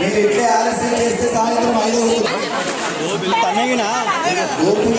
మీరు ఇట్లే ఆలస్యం చేస్తే సాయంత్రం ఐదు అవుతుంది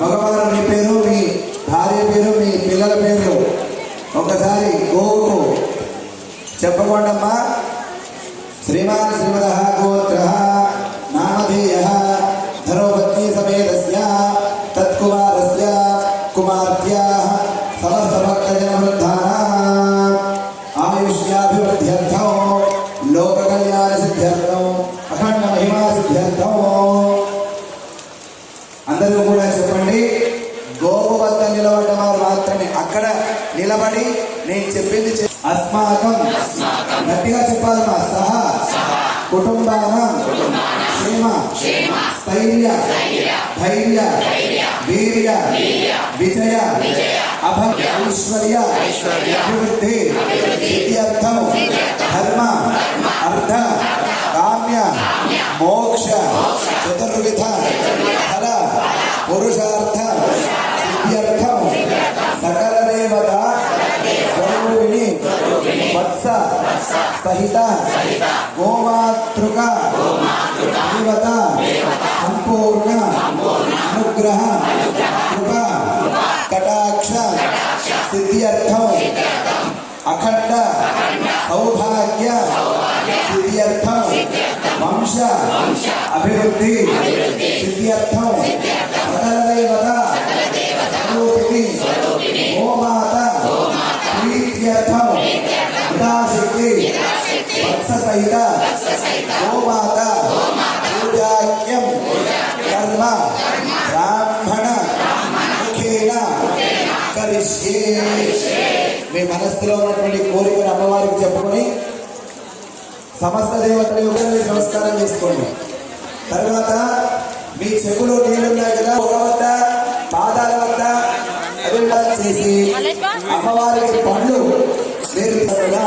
మగవారు మీ పేరు మీ భార్య పేరు మీ పిల్లల పేరు. ఒకసారి గోవుకు చెప్పకోండమ్మా శ్రీమాన్ శ్రీమద గోత్ర నామధేయ ధరోపత్ని సమేతస్య తత్కుమారస్య కుమార్త్యా సమస్త భక్తజన వృద్ధానాం ఆయుష్యాభివృద్ధ్యర్థం లోక కళ్యాణ సిద్ధ్యర్థం అఖండ మహిమా సిద్ధ్యర్థం అందరూ కూడా చెప్పండి. గోపు వద్ద నిలబడ్డ మాత్రమే. అక్కడ నిలబడి నేను చెప్పింది అస్మాకం. గట్టిగా చెప్పాలమ్మా సహా. కుటుంబానం. క్షేమ. స్థైర్య. ధైర్య. వీర్య. విజయ. అభ ఐశ్వర్య. అభివృద్ధి. ధర్మ. అర్థ. మోక్ష చతుర్విధ ఫల పురుషార్థ సిద్ధ్యర్థం సకల దేవత స్వరూపిణి వత్స సహిత గోమాతృక దేవత సంపూర్ణ అనుగ్రహ కృప కటాక్ష సిద్ధ్యర్థం అఖండ సౌభాగ్య సిద్ధ్యర్థం వంశ అభివృద్ధి సిద్ధ్యర్థం సకల దేవత స్వరూపిణి గోమాత ప్రీత్యర్థం యథాశక్తి వత్స సహిత గోమాత పూజాక్యం కర్మ బ్రాహ్మణ ముఖేన కరిష్యే. మీ మనస్సులో ఉన్నటువంటి కోరికను అమ్మవారికి చెప్పుకొని సమస్త దేవతని ఒకరిని నమస్కారం చేసుకోండి. తర్వాత మీ చెవులో నీళ్ళున్నాయి కదా ఒక వద్ద పాదాల వద్ద అభివృద్ధి చేసి అమ్మవారికి పండ్లు మీరు త్వరగా